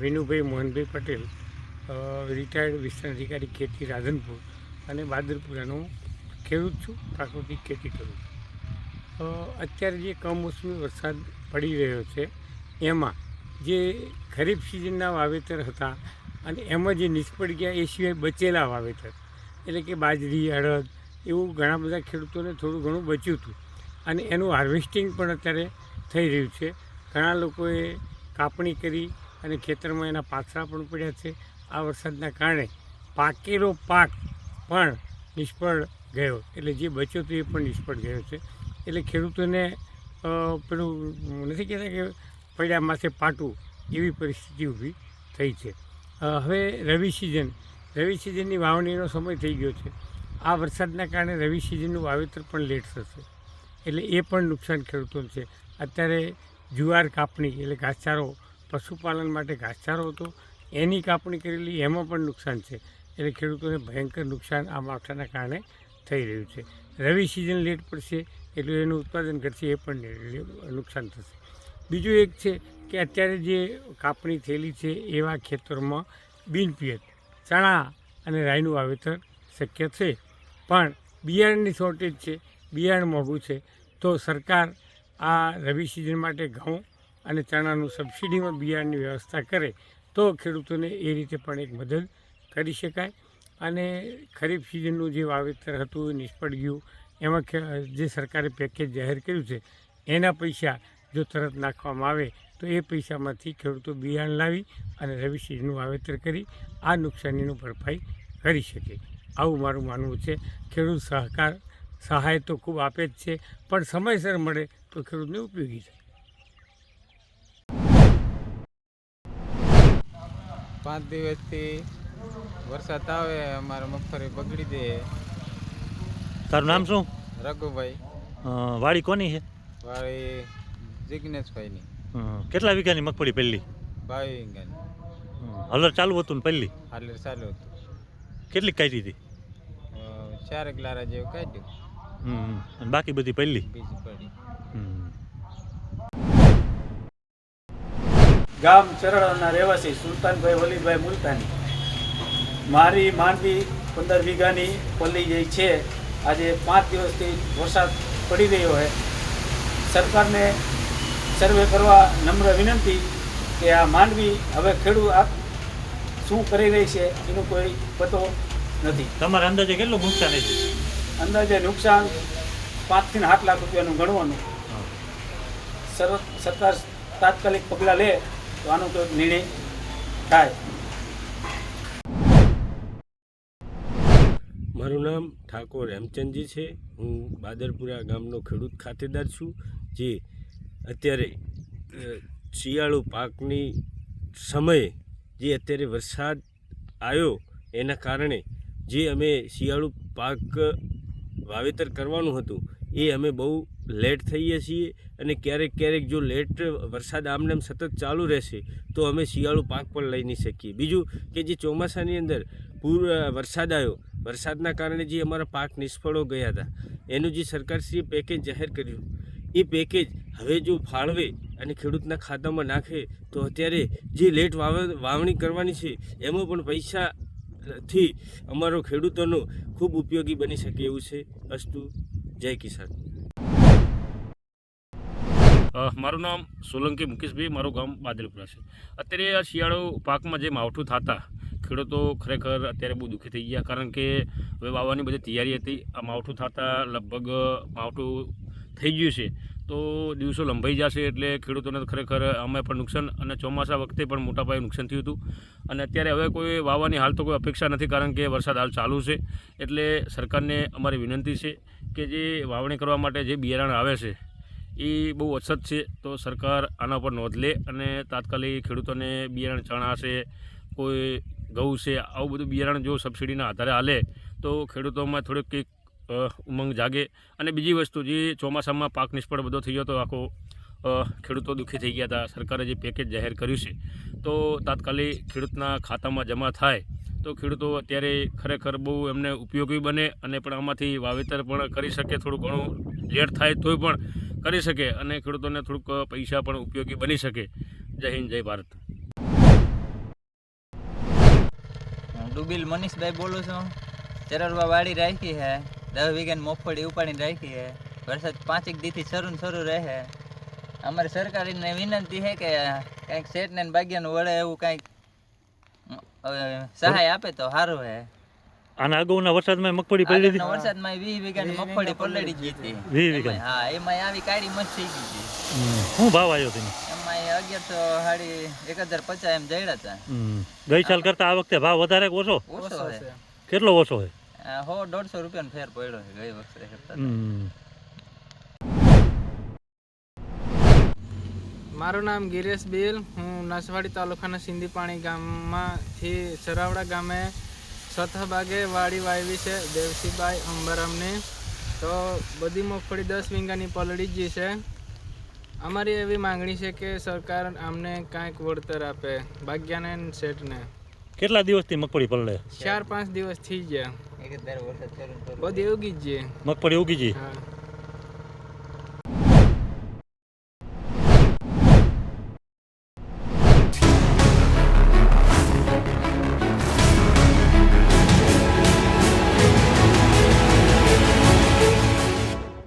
Vinubhai Mohanbhai Patel retired વિસ્તરણ અધિકારી ખેતી રાધનપુર અને બહાદુરપુરાનો ખેડૂત છું, પ્રાકૃતિક ખેતી કરું છું. અત્યારે જે કમોસમી વરસાદ પડી રહ્યો છે, એમાં જે ખરીફ સિઝનના વાવેતર હતા અને એમાં જે નિષ્ફળ ગયા એ સિવાય બચેલા વાવેતર, એટલે કે બાજરી, અડદ, એવું ઘણા બધા ખેડૂતોને થોડું ઘણું બચ્યું હતું. અને એનું હાર્વેસ્ટિંગ પણ અત્યારે થઈ રહ્યું છે. ઘણા લોકોએ કાપણી કરી અને ખેતરમાં એના પાથરા પણ પડ્યા છે. આ વરસાદના કારણે પાકેલો પાક પણ નિષ્ફળ ગયો. એટલે જે બચ્યો હતો એ પણ નિષ્ફળ ગયો છે. એટલે ખેડૂતોને પેલું નથી કહેતા કે પડ્યા માથે પાટું એવી પરિસ્થિતિ ઊભી થઈ છે. હવે રવિ સિઝન. રવિ સિઝનની વાવણીનો સમય થઈ ગયો છે. આ વરસાદના કારણે રવિ સિઝનનું વાવેતર પણ લેટ થશે. એટલે એ પણ નુકસાન ખેડૂતોને છે. અત્યારે જુવાર કાપણી એટલે ઘાસચારો પશુપાલન માટે ઘાસચારો હતો. એની કાપણી કરેલી એમાં પણ નુકસાન છે. એટલે ખેડૂતોને ભયંકર નુકસાન આ માવઠાના કારણે થઈ રહ્યું છે. રવિ સિઝન લેટ પડશે એટલે એનું ઉત્પાદન ઘટશે એ પણ નુકસાન થશે. બીજું એક છે કે અત્યારે જે કાપણી થયેલી છે એવા ખેતરોમાં બિનપિયત, ચણા અને રાઈનું વાવેતર શક્ય છે. પણ બિયારણની શોર્ટેજ છે, બિયારણ મોંઘું છે. તો સરકાર આ રવિ સિઝન માટે ઘઉં અને ચણાનું સબસિડીમાં બિયારણની વ્યવસ્થા કરે તો ખેડૂતોને એ રીતે પણ એક મદદ કરી શકાય. અને ખરીફ સિઝનનું જે વાવેતર હતું એ નિષ્ફળ ગયું. એમાં જે સરકારે પેકેજ જાહેર કર્યું છે, એના પૈસા જો તરત નાખવામાં આવે તો એ પૈસામાંથી ખેડૂતો બિયારણ લાવી અને રવિ સિઝનનું વાવેતર કરી આ નુકસાનીનું ભરપાઈ કરી શકે. આવું મારું માનવું છે. ખેડૂત સહકાર, સહાય તો ખૂબ આપે જ છે, પણ સમયસર મળે તો ખેડૂતને ઉપયોગી છે પાંચ દિવસથી વરસાદ આવે અમારે મગફળી બગડી દે. તારું નામ શું? રઘુભાઈ. વાડી કોની છે? વાળી જિજ્ઞેશભાઈની કેટલા વીઘાની મગફળી પહેલી બાવી વીઘાની. હલર ચાલુ હતું ને પહેલી હલર ચાલુ હતું. કેટલી કાઢી હતી? ચારેક લારા જેવું કાઢ્યું. બાકી બધી પહેલી બીજી પડી ગામ ચરળના રહેવાસી સુલતાનભાઈ વલીભાઈ મુલતાની. મારી માંડવી પંદર વીઘાની પલ્લી જે છે આજે પાંચ દિવસથી વરસાદ પડી રહ્યો છે. સરકારને સર્વે કરવા નમ્ર વિનંતી કે આ માંડવી હવે ખેડૂત આ શું કરી રહી છે એનો કોઈ પતો નથી. તમારા અંદાજે કેટલું નુકસાન છે? અંદાજે નુકસાન પાંચથી આઠ લાખ રૂપિયાનું ગણવાનું. સરકાર તાત્કાલિક પગલાં લે. તો આનો તો નિર્ણય થાય. મારું નામ ઠાકોર હેમચંદજી છે. હું બાદરપુરા ગામનો ખેડૂત ખાતેદાર છું, જે અત્યારે શિયાળુ પાકની સમયે જે અત્યારે વરસાદ આવ્યો એના કારણે જે અમે શિયાળુ પાક વાવેતર કરવાનું હતું, એ અમે બહુ લેટ થઈએ છીએ અને ક્યારેક ક્યારેક જો લેટ વરસાદ આમને આમ સતત ચાલુ રહેશે, તો અમે શિયાળુ પાક પણ લઈ નહીં શકીએ. બીજું કે જે ચોમાસાની અંદર પૂર વરસાદ આવ્યો, વરસાદના કારણે જે અમારા પાક નિષ્ફળો ગયા હતા, એનું જે સરકારશ્રીએ પેકેજ જાહેર કર્યું, એ પેકેજ હવે જો ફાળવે અને ખેડૂતના ખાતામાં નાખે, તો અત્યારે જે લેટ વાવ, વાવણી કરવાની છે, એમાં પણ પૈસાથી અમારો ખેડૂતોનો ખૂબ ઉપયોગી બની શકે એવું છે. અસ્તુ, જય કિસાન. મારું નામ સોલંકી મુકેશભાઈ, મારું ગામ બાદલપુરા છે. અત્યારે આ શિયાળો પાકમાં જે માવઠું થતા, ખેડૂતો ખરેખર અત્યારે બહુ દુઃખી થઈ ગયા, કારણ કે હવે વાવવાની બધી તૈયારી હતી. આ માવઠું થતાં લગભગ માવઠું થઈ ગયું છે. તો દિવસો લંબાઈ જશે એટલે ખેડૂતોને ખરેખર અમે પણ નુકસાન અને ચોમાસા વખતે પણ મોટા પાયે નુકસાન થયું હતું. અને અત્યારે હવે કોઈ વાવવાની હાલ તો કોઈ અપેક્ષા નથી, કારણ કે વરસાદ હાલ ચાલુ છે. એટલે સરકારને અમારી વિનંતી છે કે જે વાવણી કરવા માટે જે બિયારણ આવે છે એ બહુ અછત છે, તો સરકાર આના પર નોંધ લે અને તાત્કાલિક ખેડૂતોને બિયારણ ચણા છે, કોઈ ઘઉં છે, આવું બધું બિયારણ જો સબસિડીના આધારે હાલે, તો ખેડૂતોમાં થોડીક કંઈક ઉમંગ જાગે. અને બીજી વસ્તુ, જે ચોમાસામાં પાક નિષ્ફળ બધો થઈ ગયો તો આખો ખેડૂતો દુઃખી થઈ ગયા હતા. સરકારે જે પેકેજ જાહેર કર્યું છે, તો તાત્કાલિક ખેડૂતના ખાતામાં જમા થાય તો ખેડૂતો અત્યારે ખરેખર બહુ એમને ઉપયોગી બને અને પણ આમાંથી વાવેતર પણ કરી શકે, થોડું ઘણું લેટ થાય તોય પણ કરી શકે અને ખેડૂતોને થોડુંક પૈસા પણ ઉપયોગી બની શકે. જય હિન્દ, જય ભારત. ડુબીલ મનીષભાઈ બોલું છું. ચરરવા વાડી રાખી હે. દસ વીઘાની મગફળી ઉપાડીને રાખી હે. વરસાદ પાંચેક દીથી શરૂ શરૂ રહે અમારી સરકારીને વિનંતી છે કે કંઈક શેઠ ને બાગ્યાનું વળે એવું કંઈક અ, સહાય આપે તો સારું હે. આના અગાઉના વરસાદમાં મગફળી પડી હતી? વરસાદમાં વીસ વીઘાની મગફળી પલળી ગઈ હતી. વીસ વીઘા? એમાંય- હા એમાં આવી કાળી મસ્ત થઈ ગઈ હતી. હમ. શું ભાવ આવ્યો તેનો? એમાં અગિયારસો સાડી એક હજાર પચાસ એમ જડ્યા હતા. ગઈ સાલ કરતા આ વખતે ભાવ વધારે કે ઓછો? ઓછો કેટલો ઓછો હોય હો દોઢસો રૂપિયાનો ફેર પડ્યો છે ગઈ વખતે કરતા હમ. મારું નામ ગિરેશ બિલ. હું નસવાડી તાલુકાના સિંધીપાણી ગામમાંથી સરાવડા ગામે સતહબાગે વાડી વાવી છે દેવસીભાઈ અંબરમની. તો બધી મગફળી દસ વીંગાની પલળી જ છે. અમારી એવી માંગણી છે કે સરકાર અમને કાંઈક વળતર આપે ભાગ્યાને ને શેઠને. કેટલા દિવસથી મગફળી પલળે? ચાર પાંચ દિવસ થઈ ગયા જ શરૂ બધી ઉગી જ મગફળી ઉગી જઈએ હા.